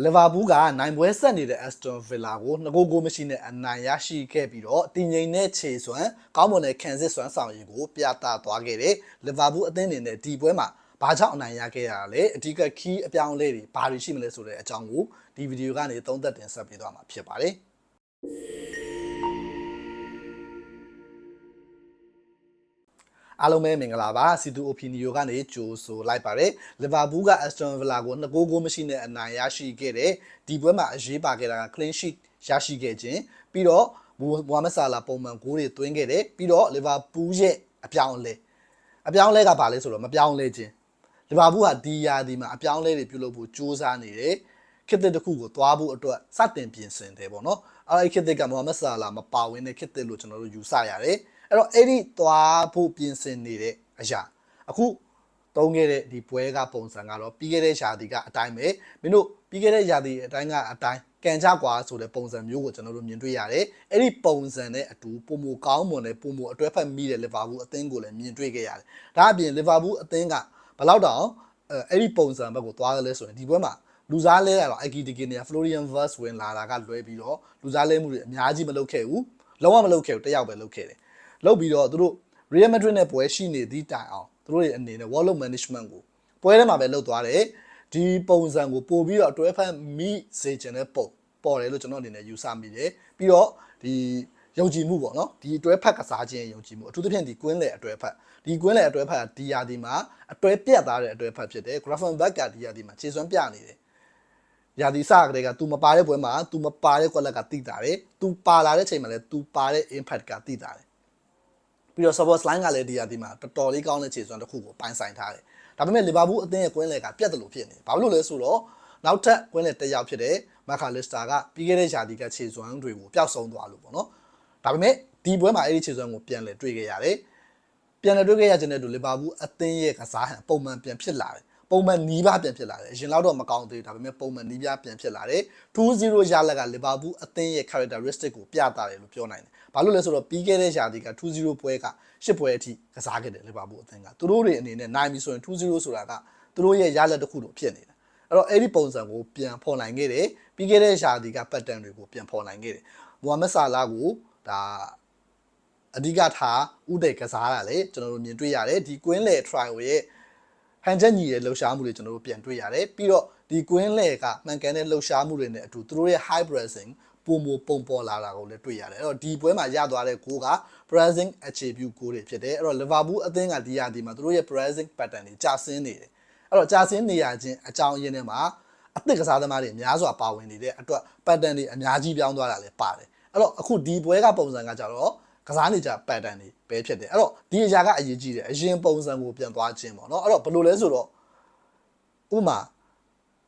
လီဗာပူးကနိုင်ပွဲဆက်နေတဲ့ Aston Villa ကို2ဂိုးဂိုးမရှိနဲ့အနိုင်ရရှိခဲ့ပြီးတော့တင်ငိန်နဲ့ခြေစွမ်းကောင်းမွန်တဲ့ခံစစ်စွမ်းဆောင်ရည်ကိုပြသသွားခဲ့တဲ့လီဗာပူးအသင်းအနေနဲ့ဒီပွဲမှာဘာကြောင့်အနိုင်ရခဲ့ရတာလဲအဓိက key အပြောင်းအလဲတွေဘာတွေရှိမလဲဆိုတဲ့အကြောင်းကိုဒီဗီဒီယိုကနေသုံးသပ်တင်ဆက်ပေးသွားမှာဖြစ်ပါတယ် အားလုံးပဲမင်္ဂလာပါစီတူအိုပီနီယိုကနေကြိုဆိုလိုက်ပါတယ်လီဗာပူးက Aston Villa ကို2ဂိုးဂိုးမရှိနဲ့အနိုင်ရရှိခဲ့တဲ့ဒီပွဲမှာအရေးပါခဲ့တာက clean sheet ရရှိခဲ့ခြင်းပြီးတော့မိုဟာမက်ဆာလာပုံမှန်ဂိုးတွေသွင်းခဲ့တယ်ပြီးတော့လီဗာပူးရဲ့အပြောင်းအလဲအပြောင်းအလဲကဘာလဲဆိုတော့မပြောင်းလဲခြင်းလီဗာပူးဟာဒီယာဒီမှာအပြောင်းအလဲတွေပြုလုပ်ဖို့ကြိုးစားနေတယ် ခေတ်သစ်တစ်ခုကိုသွားဖို့အတွက်စတင်ပြင်ဆင်တယ်ပေါ့နော်အဲ့ဒီခေတ်သစ်ကမိုဟာမက်ဆာလာမပါဝင်တဲ့ခေတ်သစ်လို့ကျွန်တော်တို့ယူဆရတယ်အဲ့တော့အဲ့ဒီသွားဖို့ပြင်ဆင်နေတဲ့အရာအခုတုံးခဲ့တဲ့ဒီပွဲကပုံစံကတော့ပြီးခဲ့တဲ့ຢာတီကအတိုင်းပဲမင်းတို့ပြီးခဲ့တဲ့ຢာတီအတိုင်းကအတိုင်းကန်ကြကွာဆိုတဲ့ပုံစံမျိုးကိုကျွန်တော်တို့မြင်တွေ့ရတယ်အဲ့ဒီပုံစံနဲ့အတူပုံမကောင်းမွန်တဲ့ပုံမအတွဲဖက်မိတဲ့လီဗာပူးအသင်းကိုလည်းမြင်တွေ့ခဲ့ရတယ်ဒါအပြင်လီဗာပူးအသင်းကဘယ်လောက်တောင်အဲအဲ့ဒီပုံစံဘက်ကိုသွားတယ်လဲဆိုရင်ဒီပွဲမှာ လူစားလဲရတော့ IKT ကနေ Florian Verse ဝင်လာတာကလွဲပြီးတော့လူစားလဲမှုတွေအများကြီးမလုပ်ခဲ့ဘူးလုံးဝမလုပ်ခဲ့ဘူးတယောက်ပဲလုပ်ခဲ့တယ်လုပ်ပြီးတော့သူတို့ Real Madrid နဲ့ပွဲရှိနေသည့်တိုင်အောင်သူတို့ရဲ့အနေနဲ့ World Management ကိုပွဲထဲမှာပဲလုပ်သွားတယ်ဒီပုံစံကိုပို့ပြီးတော့အတွဲဖက်မိစေချင်တဲ့ပုံပေါ်တယ်လို့ကျွန်တော်အနေနဲ့ယူဆမိတယ်ပြီးတော့ဒီယုံကြည်မှုပေါ့နော်ဒီအတွဲဖက်ကစားခြင်းယုံကြည်မှုအထူးသဖြင့်ဒီကွင်းလေအတွဲဖက်ဒီကွင်းလေအတွဲဖက်ကဒီယာဒီမှာအတွဲပြတ်သားတဲ့အတွဲဖက်ဖြစ်တယ် Gravenberch ကဒီယာဒီမှာခြေစွမ်းပြနေတယ် ယာဒီစကတည်းက तू မပါတဲ့ပွဲမှာ तू မပါတဲ့ကွက်လက်ကတိတာတယ် तू ပါလာတဲ့ချိန်မှာလည်း तू ပါတဲ့ impact ကတိတာတယ်ပြီးတော့ support line ကလည်းဒီယာဒီမှာတော်တော်လေးကောင်းတဲ့ခြေစွမ်းတစ်ခုကိုပိုင်းဆိုင်ထားတယ်ဒါပေမဲ့လီဗာပူးအသင်းရဲ့ကွင်းလေကပြတ်တယ်လို့ဖြစ်နေဘာလို့လဲဆိုတော့နောက်ထပ်ကွင်းလေတစ်ယောက်ဖြစ်တဲ့မာကာလစ္စတာကပြီးခဲ့တဲ့ယာဒီကခြေစွမ်းတွေကိုပျောက်ဆုံးသွားလို့ပေါ့နော်ဒါပေမဲ့ဒီပွဲမှာအဲ့ဒီခြေစွမ်းကိုပြန်လည်တွေ့ခဲ့ရတယ်ပြန်လည်တွေ့ခဲ့ရခြင်းတဲ့တူလီဗာပူးအသင်းရဲ့ကစားဟန်ပုံမှန်ပြန်ဖြစ်လာတယ် ပုံမှန်နီးပါးပြန်ဖြစ်လာတယ်အရင်လောက်တော့မကောင်းသေးဘူးဒါပေမဲ့ပုံမှန်နီးပြားပြန်ဖြစ်လာတယ်2-0ရလက်ကလီဗာပူးအသင်းရဲ့ characteristic ကိုပြတာတယ်လို့ပြောနိုင်တယ်ဘာလို့လဲဆိုတော့ပြီးခဲ့တဲ့ရာသီက2-0ပွဲက10ပွဲအထိကစားခဲ့တယ်လီဗာပူးအသင်းကသူတို့တွေအနေနဲ့နိုင်ပြီဆိုရင်2-0ဆိုတာကသူတို့ရဲ့ရလက်တစ်ခုလိုဖြစ်နေတာအဲ့တော့အဲ့ဒီပုံစံကိုပြန်ဖော်နိုင်ခဲ့တယ်ပြီးခဲ့တဲ့ရာသီက pattern တွေကိုပြန်ဖော်နိုင်ခဲ့တယ်မိုဟာမက်ဆာလာကိုဒါအဓိကထားဥဒိတ်ကစားတာလေကျွန်တော်တို့မြင်တွေ့ရတယ်ဒီကွင်းလေ trial ရဲ့ ဟန်ချက်ညီရဲ့လှုပ်ရှားမှုတွေကျွန်တော်တို့ပြန်တွေ့ရတယ်ပြီးတော့ဒီကွင်းလေကမှန်ကန်တဲ့လှုပ်ရှားမှုတွေနဲ့အတူသူတို့ရဲ့ high pressing ပုံမပုံပေါ်လာတာကိုလည်းတွေ့ရတယ်အဲ့တော့ဒီပွဲမှာရသွားတဲ့ဂိုးက pressing attribute ဂိုးတွေဖြစ်တယ်အဲ့တော့ Liverpool အသင်းကဒီရာဒီမှာသူတို့ရဲ့ pressing pattern တွေကြာဆင်းနေတယ်အဲ့တော့ကြာဆင်းနေရခြင်းအကြောင်းရင်းတွေမှာအသစ်ကစားသမားတွေအများစွာပါဝင်နေတဲ့အတွက် pattern တွေအများကြီးပြောင်းသွားတာလည်းပါတယ်အဲ့တော့အခုဒီပွဲကပုံစံကကြတော့ ကစားနေကြ pattern တွေပဲဖြစ်တယ်အဲ့တော့ဒီအရာကအရေးကြီးတယ်အရင်ပုံစံကိုပြန်သွားခြင်းပေါ့နော်အဲ့တော့ဘယ်လိုလဲဆိုတော့ဥပမာ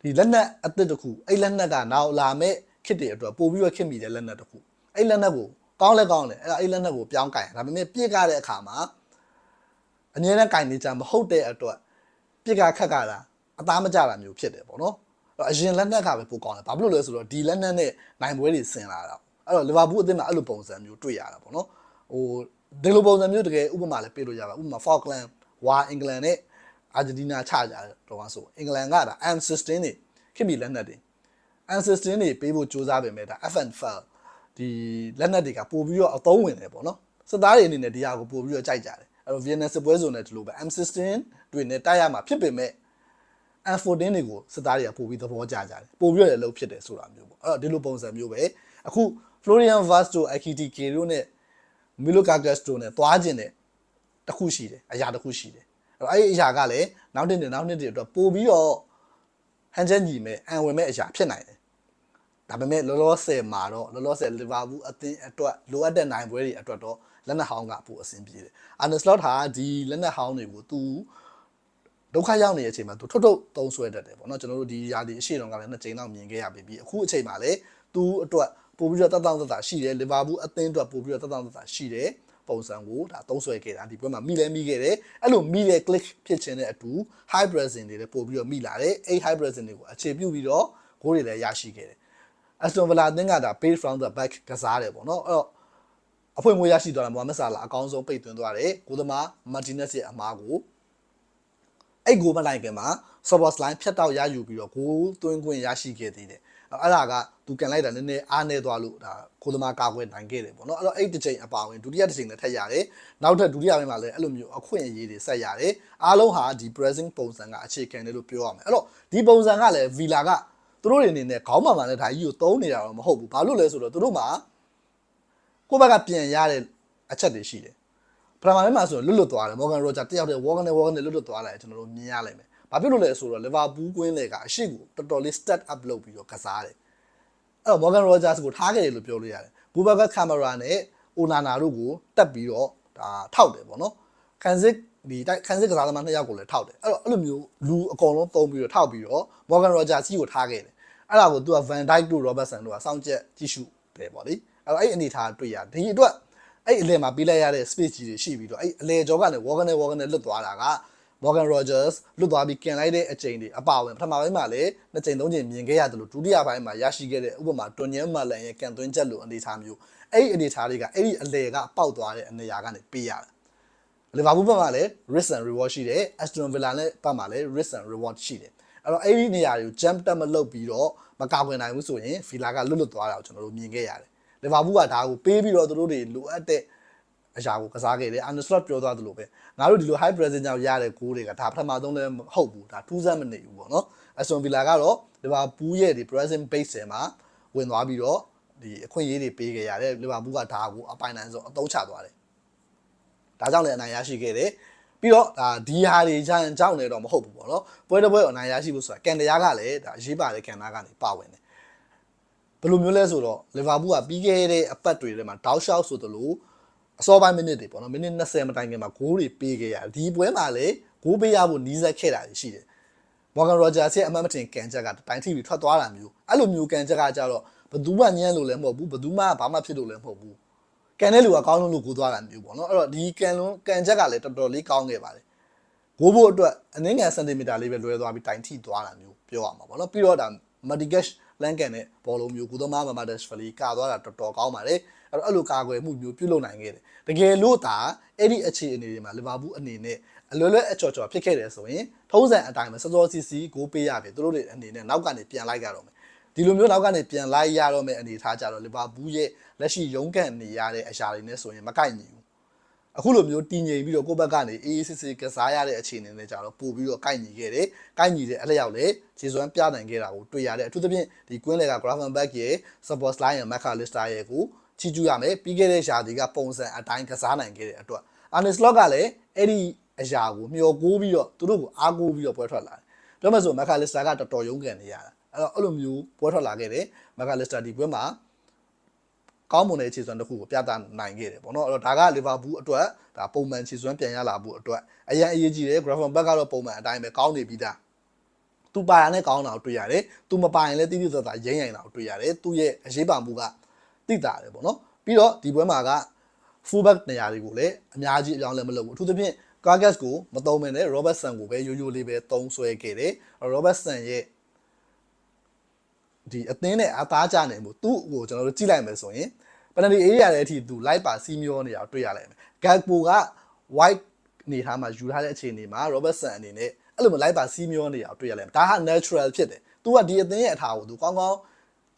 ဒီလက်နက်အသစ်တစ်ခုအဲ့လက်နက်ကနောက်လာမဲ့ခစ်တွေအတွက်ပို့ပြီးတော့ခစ်မိတဲ့လက်နက်တစ်ခုအဲ့လက်နက်ကိုကောင်းလဲကောင်းတယ်အဲ့ဒါအဲ့လက်နက်ကိုပြောင်းကင်ဒါပေမဲ့ပြစ်ကားတဲ့အခါမှာအငြင်းနဲ့ကင်နေကြမဟုတ်တဲ့အတွက်ပြစ်ကားခက်ကတာအသားမကြတာမျိုးဖြစ်တယ်ပေါ့နော်အဲ့တော့အရင်လက်နက်ကပဲပိုကောင်းတယ်ဘာဖြစ်လို့လဲဆိုတော့ဒီလက်နက်နဲ့နိုင်ပွဲတွေဆင်လာတာအဲ့တော့လီဗာပူးအသင်းမှာအဲ့လိုပုံစံမျိုးတွေ့ရတာပေါ့နော် ဟိုဒီလိုပုံစံမျိုးတကယ်ဥပမာလည်းပေးလို့ရပါဥပမာ Falkland ဝါအင်္ဂလန်နဲ့အာဂျင်တီးနားချကြတယ်တော့ဆိုအင်္ဂလန်ကဒါ M16 တွေခင်ဗျလက်နက်တွေ M16 တွေပေးဖို့စူးစမ်းပေမဲ့ဒါ FN-FAL ဒီလက်နက်တွေကပို့ပြီးတော့အသုံးဝင်တယ်ပေါ့နော်စစ်သားတွေအနေနဲ့ဒီဟာကိုပို့ပြီးတော့ကြိုက်ကြတယ်အဲ့တော့ Vietnam စစ်ပွဲဇုံနဲ့ဒီလိုပဲ M16 တွေနဲ့တိုက်ရမှာဖြစ်ပေမဲ့ M14 တွေကိုစစ်သားတွေကပို့ပြီးသဘောကျကြတယ်ပို့ပြီးတော့လည်းလုပ်ဖြစ်တယ်ဆိုတာမျိုးပေါ့အဲ့တော့ဒီလိုပုံစံမျိုးပဲအခု Florian Vaz တို့ IKTK တို့နဲ့ Milo Gagas တို့နဲ့သွားကျင်တဲ့တစ်ခုရှိတယ်အရာတစ်ခုရှိတယ်အဲ့တော့အဲ့ဒီအရာကလည်းနောက်တစ်နှစ်နောက်နှစ်တွေအတွက်ပို့ပြီးတော့ဟန်ချက်ညီမဲ့အံဝင်မဲ့အရာဖြစ်နိုင်တယ်ဒါပေမဲ့လောလောဆယ်မှာတော့လောလောဆယ်လီဗာပူးအသင်းအတွက်လိုအပ်တဲ့နိုင်ပွဲတွေအတွက်တော့လက်နက်ဟောင်းကပိုအဆင်ပြေတယ်အာနစလော့ဟာဒီလက်နက်ဟောင်းတွေကိုသူဒုက္ခရောက်နေတဲ့အချိန်မှာသူထုတ်ထုတ်သုံးဆွဲတတ်တယ်ပေါ့နော်ကျွန်တော်တို့ဒီຢာဒီအရှိတော်ကလည်းနှစ်ကြိမ်လောက်မြင်ခဲ့ရပြီအခုအချိန်မှာလည်းသူအတွက် ပို့ပြီးတော့တတ်တောင့်တတရှိတယ်လီဗာပူးအသင်းအတွက်ပို့ပြီးတော့တတ်တောင့်တတရှိတယ်ပုံစံကိုဒါသုံးဆွဲခဲ့တာဒီပွဲမှာမိလဲမိခဲ့တယ်အဲ့လိုမိတဲ့ click ဖြစ်ခြင်းတဲ့အတူ high pressing တွေလည်းပို့ပြီးတော့မိလာတယ်အဲ့ high pressing တွေကိုအခြေပြုပြီးတော့ဂိုးတွေလည်းရရှိခဲ့တယ် Aston Villa အသင်းကဒါ page from the back ကစားတယ်ပေါ့နော်အဲ့တော့အဖွင့်မွေးရရှိသွားတာမိုဟာမက်ဆာလာအကောင်းဆုံးပိတ်သွင်းသွားတယ်ကိုသမားမာတင်နက်စ်ရဲ့အမားကိုအဲ့ဂိုးမလိုက်ခင်မှာ support line ဖြတ်တောက်ရယူပြီးတော့ဂိုးသွင်းခွင့်ရရှိခဲ့သေးတယ် အဲ့ဒါကသူကန်လိုက်တာနည်းနည်းအားနေသွားလို့ဒါကိုသမားကာကွယ်နိုင်ခဲ့တယ်ပေါ့နော်အဲ့တော့အဲ့တစ်ချိန်အပါဝင်ဒုတိယတစ်ချိန်လည်းထက်ရတယ်နောက်ထပ်ဒုတိယပိုင်းမှာလည်းအဲ့လိုမျိုးအခွင့်အရေးတွေဆက်ရတယ်အားလုံးဟာဒီ pressing ပုံစံကအခြေခံတယ်လို့ပြောရမယ်အဲ့တော့ဒီပုံစံကလည်း Villa ကသူတို့တွေအနေနဲ့ခေါင်းမှန်မှန်နဲ့ဒါကြီးကိုသုံးနေတာတော့မဟုတ်ဘူးဘာလို့လဲဆိုတော့သူတို့မှာကိုယ့်ဘက်ကပြန်ရတဲ့အချက်တွေရှိတယ်ပထမပိုင်းမှာဆိုလွတ်လွတ်သွားတယ်မော်ဂန်ရောဂျာတယောက်တည်းဝေါကန်နဲ့ဝေါကန်နဲ့လွတ်လွတ်သွားတယ်ကျွန်တော်တို့မြင်ရလိမ့်မယ် ဘာဖြစ်လို့လဲဆိုတော့လီဗာပူးကွင်းလေကအရှိကိုတော်တော်လေး step up လုပ်ပြီးတော့ကစားတယ်အဲ့တော့ Morgan Rogers ကိုထားခဲ့တယ်လို့ပြောလို့ရတယ်ဘူဘကကင်မရာနဲ့အိုနာနာတို့ကိုတက်ပြီးတော့ဒါထောက်တယ်ပေါ့နော်ခန်စစ်ဒီတိုက်ခန်စစ်ကစားသမားနှစ်ယောက်ကိုလည်းထောက်တယ်အဲ့တော့အဲ့လိုမျိုးလူအကောင်လုံးသုံးပြီးတော့ထောက်ပြီးတော့ Morgan Rogers ကြီးကိုထားခဲ့တယ်အဲ့ဒါကိုသူက Van Dijk တို့ Robertson တို့ကစောင့်ကြက်ကြည့်ရှုတယ်ပေါ့လေအဲ့တော့အဲ့အနေထားတွေ့ရဒီအတွက်အဲ့အလဲမှာပေးလိုက်ရတဲ့ space ကြီးတွေရှိပြီးတော့အဲ့အလဲကြောကနေ Morgan နဲ့ Morgan နဲ့လွတ်သွားတာက Morgan Rogers လွတ်သွားပြီးကန်လိုက်တဲ့အချိန်တွေအပါဝင်ပထမပိုင်းမှာလည်းနှစ်ချိန်သုံးချိန်မြင်ခဲ့ရတယ်လို့ဒုတိယပိုင်းမှာရရှိခဲ့တဲ့ဥပမာတွန်ညံမလန်ရဲ့ကန်သွင်းချက်လိုအနေအထားမျိုးအဲ့ဒီအနေအထားတွေကအဲ့ဒီအလဲကပေါက်သွားတဲ့အနေအရာကနေပေးရတယ်လီဗာပူးဘက်မှာလည်း risk and reward ရှိတယ် Aston Villa နဲ့ဘက်မှာလည်း risk and reward ရှိတယ်အဲ့တော့အဲ့ဒီနေရာတွေကို jump တက်မလုပ်ပြီးတော့မကာကွယ်နိုင်ဘူးဆိုရင် Villa ကလွတ်လွတ်သွားတာကိုကျွန်တော်တို့မြင်ခဲ့ရတယ်လီဗာပူးကဒါကိုပေးပြီးတော့သူတို့တွေလိုအပ်တဲ့ အရာကိုကစားခဲ့တယ်အာနယ်စလော့ပြောသွားသလိုပဲငါတို့ဒီလို high pressing ကြောင့်ရတဲ့ဂိုးတွေကဒါပထမဆုံးလည်းမဟုတ်ဘူးဒါထူးဆန်းမနေဘူးပေါ့နော်အဆွန်ဗီလာကတော့လီဗာပူးရဲ့ဒီ pressing base ထဲမှာဝင်သွားပြီးတော့ဒီအခွင့်အရေးတွေပေးခဲ့ရတယ်လီဗာပူးကဒါကိုအပိုင်နိုင်ဆုံးအသုံးချသွားတယ်ဒါကြောင့်လည်းအနိုင်ရရှိခဲ့တယ်ပြီးတော့ဒါဒီဟာတွေကြောင့်ကြောင့်လည်းတော့မဟုတ်ဘူးပေါ့နော်ပွဲတစ်ပွဲအနိုင်ရရှိဖို့ဆိုတာကန်တရားကလည်းဒါအရေးပါတဲ့ကန်နာကနေပါဝင်တယ်ဘယ်လိုမျိုးလဲဆိုတော့လီဗာပူးကပြီးခဲ့တဲ့အပတ်တွေထဲမှာတောက်လျှောက်ဆိုသလို အစောပိုင်းမိနစ်တွေပေါ့နော်မိနစ်20မတိုင်ခင်မှာဂိုးတွေပေးခဲ့ရတယ်ဒီပွဲမှာလည်းဂိုးပေးရဖို့နီးစပ်ခဲ့တာရှိတယ်မော်ဂန်ရောဂျာစ်ရဲ့အမတ်မတင်ကန်ချက်ကတိုင်းထိပြီးထွက်သွားတာမျိုးအဲ့လိုမျိုးကန်ချက်ကကြတော့ဘသူမှညံ့လို့လည်းမဟုတ်ဘူးဘသူမှဘာမှဖြစ်လို့လည်းမဟုတ်ဘူးကန်တဲ့လူကကောင်းလို့လို့ကိုသွားတာမျိုးပေါ့နော်အဲ့တော့ဒီကန်လုံးကန်ချက်ကလည်းတော်တော်လေးကောင်းခဲ့ပါတယ်ဂိုးဖို့အတွက်အနည်းငယ်စင်တီမီတာလေးပဲလွဲသွားပြီးတိုင်ထိသွားတာမျိုးပြောရမှာပေါ့နော်ပြီးတော့ဒါမက်ဒီကက်လန်ကန်နဲ့ဘောလုံးမျိုးကုသမားမမဒက်ဖလီကာသွားတာတော်တော်ကောင်းပါတယ် အဲ့တော့အဲ့လိုကာကွယ်မှုမျိုးပြုလုပ်နိုင်ခဲ့တယ်တကယ်လို့ဒါအဲ့ဒီအခြေအနေတွေမှာလီဗာပူးအနေနဲ့အလွယ်လွယ်အချော်ချော်ဖြစ်ခဲ့တယ်ဆိုရင်ထုံးစံအတိုင်းပဲစောစောစီစီကိုပေးရပြီသူတို့တွေအနေနဲ့နောက်ကနေပြန်လိုက်ကြတော့မယ်ဒီလိုမျိုးနောက်ကနေပြန်လိုက်ရတော့မယ်အနေထားကြတော့လီဗာပူးရဲ့လက်ရှိရုန်းကန်နေရတဲ့အရာတွေနဲ့ဆိုရင်မကိုက်ညီဘူးအခုလိုမျိုးတည်ငြိမ်ပြီးတော့ကိုယ့်ဘက်ကနေအေးအေးဆေးဆေးကစားရတဲ့အခြေအနေနဲ့ကြတော့ပို့ပြီးတော့ကိုက်ညီခဲ့တယ်။ကိုက်ညီတဲ့အလျောက်လည်းခြေစွမ်းပြနိုင်ခဲ့တာကိုတွေ့ရတယ်။အထူးသဖြင့်ဒီကွင်းလေက Gravenberch ရဲ့ support line ရဲ့ McAllister ရဲ့ကို ချီကျူးရမယ်ပြီးခဲ့တဲ့ရှာဒီကပုံစံအတိုင်းကစားနိုင်ခဲ့တဲ့အတွက် Arne Slot ကလည်းအဲ့ဒီအရာကိုမျှော်ကိုးပြီးတော့သူတို့ကိုအားကိုးပြီးတော့ပွဲထွက်လာတယ်။ပြောမှဆို McAllister ကတော်တော်ရုန်းကန်နေရတာ။အဲ့တော့အဲ့လိုမျိုးပွဲထွက်လာခဲ့တယ်။ McAllister ဒီပွဲမှာကောင်းမွန်တဲ့ခြေစွမ်းတစ်ခုကိုပြသနိုင်ခဲ့တယ်ပေါ့နော်အဲ့တော့ဒါကလီဗာပူးအတွက်ဒါပုံမှန်ခြေစွမ်းပြန်ရလာဖို့အတွက်အရင်အရေးကြီးတယ် Gravenberch ကတော့ပုံမှန်အတိုင်းပဲကောင်းနေပြီးသားသူပါရနဲ့ကောင်းတာကိုတွေ့ရတယ်သူမပါရင်လည်းတိတိကျကျရိမ့်ရိုင်တာကိုတွေ့ရတယ်သူရဲ့အရေးပါမှုက တိတာတယ်ပေါ့နော်ပြီးတော့ဒီပွဲမှာက fullback နေရာတွေကိုလည်းအများကြီးအပြောင်းလဲမလုပ်ဘူးအထူးသဖြင့် Cargas ကိုမသုံးမနဲ့ Robertson ကိုပဲရိုးရိုးလေးပဲသုံးဆွဲခဲ့တယ် Robertson ရဲ့ဒီအသင်းနဲ့အသားကျနေမှုသူ့ကိုကျွန်တော်တို့ကြည့်လိုက်မယ်ဆိုရင်ပနဒီ area ရဲ့အထိသူလိုက်ပါစီမျောနေတာတွေ့ရလိမ့်မယ် Gakpo က white နေထားမှာယူထားတဲ့အခြေအနေမှာ Robertson အနေနဲ့အဲ့လိုမလိုက်ပါစီမျောနေတာတွေ့ရလိမ့်မယ်ဒါဟာ natural ဖြစ်တယ်သူကဒီအသင်းရဲ့အထာကိုသူကောင်းကောင်း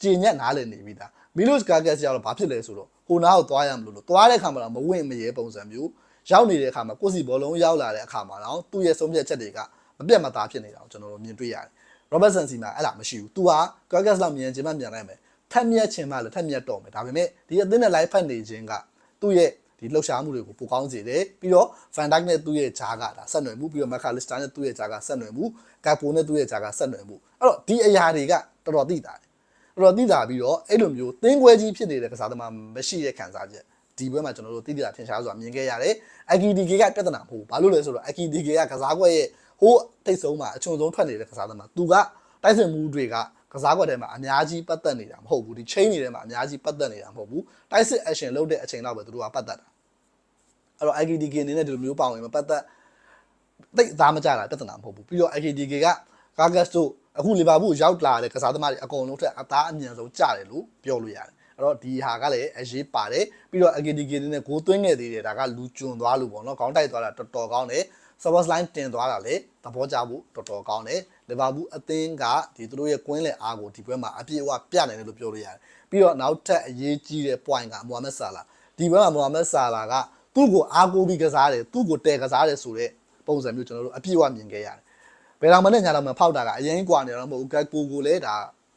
ကြည်ညက်နားလည်နေပြီသား Milos Gagas ကြောင့်ဘာဖြစ်လဲဆိုတော့ဟိုနားကိုသွားရမလို့လို့သွားတဲ့ခါမှာတော့မဝင်မရဲပုံစံမျိုးရောက်နေတဲ့အခါမှာကိုစီဘောလုံးရောက်လာတဲ့အခါမှာတော့သူ့ရဲ့ဆုံးဖြတ်ချက်တွေကမပြတ်မသားဖြစ်နေတာကိုကျွန်တော်တို့မြင်တွေ့ရတယ်။ Robertson စီမှာအဲ့လားမရှိဘူး။ तू ဟာ Gagas လောက်မြင်ချင်မှမြင်နိုင်မယ်။ထက်မြက်ချင်မှလည်းထက်မြက်တော့မယ်။ဒါပေမဲ့ဒီအသင်းနဲ့ live ဖတ်နေခြင်းကသူ့ရဲ့ဒီလှုပ်ရှားမှုတွေကိုပိုကောင်းစေတယ်ပြီးတော့ Van Dijk နဲ့သူ့ရဲ့ဂျားကဒါဆက်နွယ်မှုပြီးတော့ McAllister နဲ့သူ့ရဲ့ဂျားကဆက်နွယ်မှု Gakpo နဲ့သူ့ရဲ့ဂျားကဆက်နွယ်မှုအဲ့တော့ဒီအရာတွေကတော်တော်သိတာ တယ်တော်တော်သိတာပြီးတော့အဲ့လိုမျိုးသင်းခွဲကြီးဖြစ်နေတဲ့ကစားသမားမရှိတဲ့ခံစားချက်ဒီဘက်မှာကျွန်တော်တို့သိသိတာထင်ရှားစွာမြင်ခဲ့ရတယ်။ AKDK ကပြဿနာမဟုတ်ဘူး။ဘာလို့လဲဆိုတော့ AKDK ကကစားကွက်ရဲ့ဟိုးတိတ်ဆုံးမှာအချုံဆုံးထွက်နေတဲ့ကစားသမားသူကတိုက်စစ်မှုတွေကကစားကွက်ထဲမှာအများကြီးပတ်သက်နေတာမဟုတ်ဘူး။ဒီ chain တွေထဲမှာအများကြီးပတ်သက်နေတာမဟုတ်ဘူး။တိုက်စစ် action လုပ်တဲ့အချိန်လောက်ပဲသူတို့ကပတ်သက်တာ။အဲ့တော့ AKDK အနေနဲ့ဒီလိုမျိုးပေါဝင်မပတ်သက်တိတ်သားမကြတာပြဿနာမဟုတ်ဘူး။ပြီးတော့ AKDK က Gagas တို့ အခုလီဗာပူးရောက်လာတဲ့ကစားသမားတွေအကုန်လုံးထက်အသားအမြန်ဆုံးကြတယ်လို့ပြောလို့ရတယ်အဲ့တော့ဒီဟာကလည်းအရေးပါတယ်ပြီးတော့ AKDK နဲ့ဂိုးသွင်းခဲ့သေးတယ်ဒါကလူကျွံသွားလို့ပေါ့နော်ခေါင်းတိုက်သွားတာတော်တော်ကောင်းတယ် service line တင်သွားတာလေသဘောကျဖို့တော်တော်ကောင်းတယ်လီဗာပူးအသင်းကဒီသူတို့ရဲ့ကွင်းလယ်အားကိုဒီပွဲမှာအပြည့်အဝပြနိုင်တယ်လို့ပြောလို့ရတယ်ပြီးတော့နောက်ထပ်အရေးကြီးတဲ့ point ကမိုဟာမက်ဆာလာဒီပွဲမှာမိုဟာမက်ဆာလာကသူ့ကိုအားကိုးပြီးကစားတယ်သူ့ကိုတည်ကစားတယ်ဆိုတဲ့ပုံစံမျိုးကျွန်တော်တို့အပြည့်အဝမြင်ခဲ့ရတယ် ဘယ်တော့မှနဲ့ညာတော့မှဖောက်တာကအရင်กว่าနေတော့မဟုတ်ဘူးကက်ကူကိုလည်းဒါ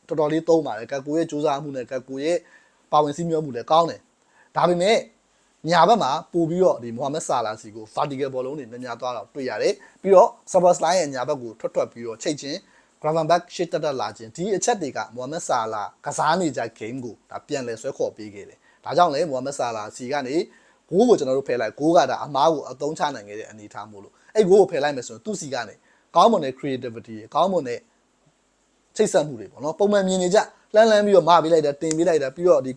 တော်တော်လေးသုံးပါတယ်ကက်ကူရဲ့စူးစမ်းမှုနဲ့ကက်ကူရဲ့ပါဝင်စည်းမျောမှုလည်းကောင်းတယ်ဒါပေမဲ့ညာဘက်မှာပို့ပြီးတော့ဒီမိုဟာမက်ဆာလာစီကို vertical ဘောလုံးတွေများများသွားတော့တွေ့ရတယ်ပြီးတော့ super line ရဲ့ညာဘက်ကိုထွက်ထွက်ပြီးတော့ချိတ်ချင်း Gravenberch ရှစ်တက်တက်လာခြင်းဒီအချက်တွေကမိုဟာမက်ဆာလာကစားနေကြ game ကိုဒါပြန်လဲဆွဲခေါ်ပေးခဲ့တယ်ဒါကြောင့်လေမိုဟာမက်ဆာလာစီကနေဂိုးကိုကျွန်တော်တို့ဖယ်လိုက်ဂိုးကဒါအမားကိုအသုံးချနိုင်ခဲ့တဲ့အနေအထားမို့လို့အဲ့ဂိုးကိုဖယ်လိုက်မယ်ဆိုရင်သူ့စီကနေ ကောင်းမွန်တဲ့ creativity ကောင်းမွန်တဲ့ချိတ်ဆက်မှုတွေပေါ့နော်ပုံမှန်မြင်နေကြလှမ်းလှမ်းပြီးတော့မပေးလိုက်တာတင်ပေးလိုက်တာပြီးတော့ဒီ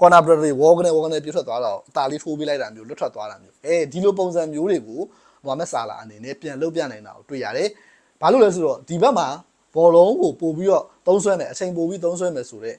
ကော်နာဘရတွေဝေါကနေဝေါကနေပြတ်ထွက်သွားတာအตาလေးထိုးပေးလိုက်တာမျိုးလွတ်ထွက်သွားတာမျိုးအဲဒီလိုပုံစံမျိုးတွေကိုမိုဟာမက်ဆာလာအနေနဲ့ပြန်လုပ်ပြနိုင်တာကိုတွေ့ရတယ်ဘာလို့လဲဆိုတော့ဒီဘက်မှာဘောလုံးကိုပို့ပြီးတော့သုံးဆွဲမယ်အချိန်ပို့ပြီးသုံးဆွဲမယ်ဆိုတော့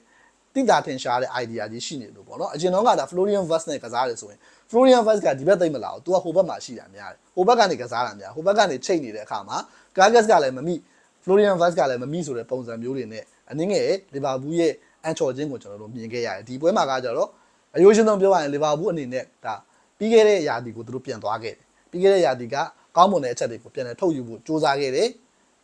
တိတာထင်ရှားတဲ့ idea ကြီးရှိနေလို့ပေါ့နော်အရင်တော့ကဒါ Florian Vest နဲ့ကစားတယ်ဆိုရင် Florian Vest ကဒီဘက်သိမ့်မလာဘူး။ तू ကဟိုဘက်မှာရှိတာများတယ်။ဟိုဘက်ကနေကစားတာများ။ဟိုဘက်ကနေချိန်နေတဲ့အခါမှာ Cargas ကလည်းမမိ Florian Vest ကလည်းမမိဆိုတဲ့ပုံစံမျိုးတွေနဲ့အနည်းငယ်လီဗာပူးရဲ့အန်ချော်ချင်းကိုကျွန်တော်တို့မြင်ခဲ့ရတယ်ဒီပွဲမှာကကြတော့အယိုးရှင်းဆုံးပြောရရင်လီဗာပူးအနေနဲ့ဒါပြီးခဲ့တဲ့ရာသီကိုသူတို့ပြန်သွားခဲ့တယ်ပြီးခဲ့တဲ့ရာသီကကောင်းမွန်တဲ့အချက်တွေကိုပြန်လည်ထုတ်ယူဖို့စ조사ခဲ့တယ်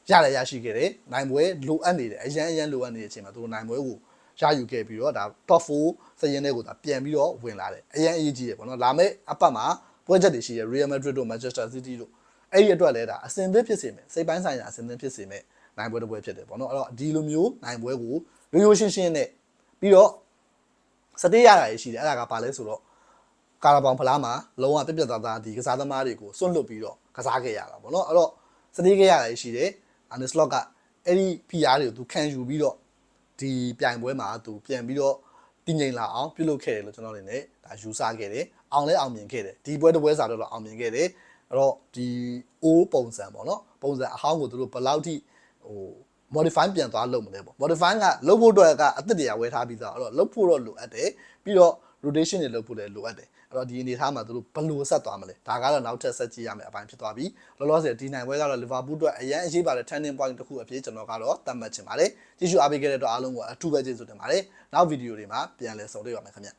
ရလည်းရရှိခဲ့တယ်နိုင်ပွဲလိုအပ်နေတယ်အရန်အရန်လိုအပ်နေတဲ့အချိန်မှာသူတို့နိုင်ပွဲကို ရယူခဲ့ပြီးတော့ဒါ top 4စရင်တွေကိုဒါပြန်ပြီးတော့ဝင်လာတယ်အရန်အရေးကြီးတယ်ပေါ့နော်လာမယ့်အပတ်မှာပွဲချက်တွေရှိရ Real Madrid တို့ Manchester City တို့အဲ့ဒီအတွက်လည်းဒါအစင်သစ်ဖြစ်စေမယ်စိတ်ပိုင်းဆိုင်ရာအစင်သစ်ဖြစ်စေမယ်နိုင်ပွဲတစ်ပွဲဖြစ်တယ်ပေါ့နော်အဲ့တော့ဒီလိုမျိုးနိုင်ပွဲကိုရိုးရိုးရှင်းရှင်းနဲ့ပြီးတော့စတေးရတာရရှိတယ်အဲ့ဒါကဘာလဲဆိုတော့ကာရာဘောင်ဖလားမှာလုံးဝပြက်ပြက်သားသားဒီကစားသမားတွေကိုစွန့်လွတ်ပြီးတော့ကစားခဲ့ရတာပေါ့နော်အဲ့တော့စတေးခဲ့ရတာရရှိတယ်အာနစ်လော့ကအဲ့ဒီ PR တွေကိုသူခံယူပြီးတော့ ဒီပြိုင်ပွဲမှာသူပြန်ပြီးတော့တည်ငြိမ်လာအောင်ပြုလုပ်ခဲ့တယ်လို့ကျွန်တော်အနေနဲ့ဒါယူဆခဲ့တယ်အောင်လဲအောင်မြင်ခဲ့တယ်ဒီပွဲတစ်ပွဲစာတော့အောင်မြင်ခဲ့တယ်အဲ့တော့ဒီအိုးပုံစံပေါ့နော်ပုံစံအဟောင်းကိုသူတို့ဘယ်လောက်ထိဟို modify ပြန်သွားလုပ်မလဲပေါ့ modify ကလုပ်ဖို့အတွက်ကအသစ်တရားဝယ်ထားပြီးသားအဲ့တော့လုပ်ဖို့တော့လိုအပ်တယ်ပြီးတော့ rotation တွေလုပ်ဖို့လည်းလိုအပ်တယ် အဲ့တော့ဒီအနေထားမှာသူတို့ဘယ်လိုဆက်သွားမလဲဒါကတော့နောက်ထပ်ဆက်ကြည့်ရမယ်အပိုင်းဖြစ်သွားပြီလောလောဆယ်ဒီနိုင်ပွဲကတော့ Liverpool အတွက်အရန်အရေးပါတဲ့ turning point တစ်ခုအဖြစ်ကျွန်တော်ကတော့သတ်မှတ်ချင်ပါတယ်ကြည့်ရှုအားပေးခဲ့တဲ့အတွက်အားလုံးကိုအထူးပဲကျေးဇူးတင်ပါတယ်နောက်ဗီဒီယိုတွေမှာပြန်လည်ဆုံတွေ့ပါမယ်ခင်ဗျ